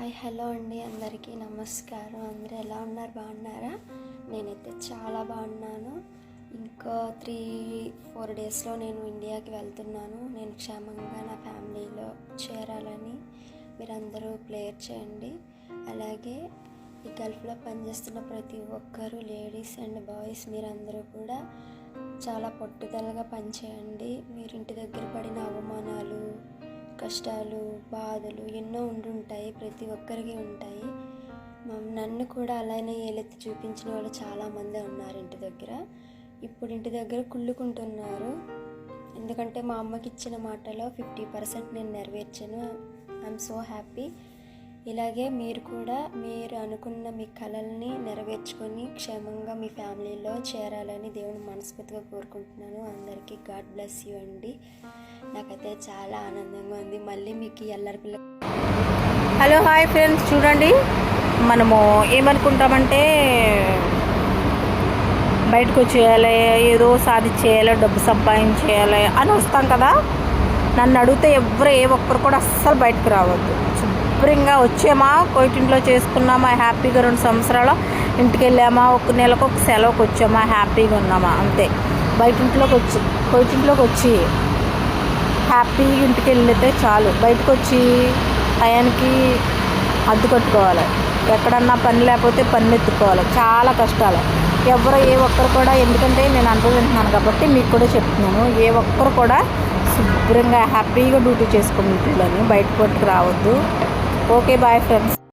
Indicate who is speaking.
Speaker 1: Hi hello అండి. అందరికీ నమస్కారం. అందరూ ఎలా ఉన్నారు? బాగున్నారా? నేనైతే చాలా బాగున్నాను. ఇంకా త్రీ ఫోర్ డేస్లో నేను ఇండియాకి వెళ్తున్నాను. నేను క్షేమంగా నా ఫ్యామిలీలో చేరాలని మీరందరూ ప్లేయర్ చేయండి. అలాగే ఈ గల్ఫ్లో పనిచేస్తున్న ప్రతి ఒక్కరూ లేడీస్ అండ్ బాయ్స్ మీరందరూ కూడా చాలా పట్టుదలగా పనిచేయండి. మీరు ఇంటి దగ్గర పడిన అవమానం కష్టాలు బాధలు ఎన్నో ఉండుంటాయి ప్రతి ఒక్కరికి ఉంటాయి. నన్ను కూడా అలానే ఏలెత్తి చూపించిన వాళ్ళు చాలామందే ఉన్నారు ఇంటి దగ్గర. ఇప్పుడు ఇంటి దగ్గర కుళ్ళుకుంటున్నారు. ఎందుకంటే మా అమ్మకి ఇచ్చిన మాటలో ఫిఫ్టీ పర్సెంట్ నేను నెరవేర్చాను. ఐఎమ్ సో హ్యాపీ ఇలాగే మీరు కూడా మీరు అనుకున్న మీ కళల్ని నెరవేర్చుకొని క్షేమంగా మీ ఫ్యామిలీలో చేరాలని దేవుని మనస్ఫూర్తిగా కోరుకుంటున్నాను. అందరికీ గాడ్ బ్లెస్ యూ అండి. నాకైతే చాలా ఆనందంగా ఉంది. మళ్ళీ మీకు ఎల్లరి పిల్ల
Speaker 2: హలో హాయ్ ఫ్రెండ్స్. చూడండి మనము ఏమనుకుంటామంటే బయటకు వచ్చేయాలి ఏదో సాధించేయాలి డబ్బు సంపాదించేయాలి అని వస్తాం కదా. నన్ను అడిగితే ఎవరు ఏ ఒక్కరు కూడా అస్సలు బయటకు రావద్దు. శుభ్రంగా వచ్చామా? కోయిటింట్లో చేసుకున్నామా? హ్యాపీగా రెండు సంవత్సరాలు ఇంటికి వెళ్ళామా ఒక నెలకు ఒక సెలవుకి వచ్చామా? హ్యాపీగా ఉన్నామా? అంతే. బయటింట్లోకి వచ్చి కోయింట్లోకి వచ్చి హ్యాపీగా ఇంటికి వెళ్ళితే చాలు. బయటకు వచ్చి టయానికి అద్దు కట్టుకోవాలి. ఎక్కడన్నా పని లేకపోతే పని ఎత్తుకోవాలి. చాలా కష్టాలు. ఎవరు ఏ ఒక్కరు కూడా ఎందుకంటే నేను అనుభవింటున్నాను కాబట్టి మీకు కూడా చెప్తున్నాను. ఏ ఒక్కరు కూడా శుభ్రంగా హ్యాపీగా డ్యూటీ చేసుకుని ఇంట్లోని బయట పట్టుకు రావద్దు. Okay bye friends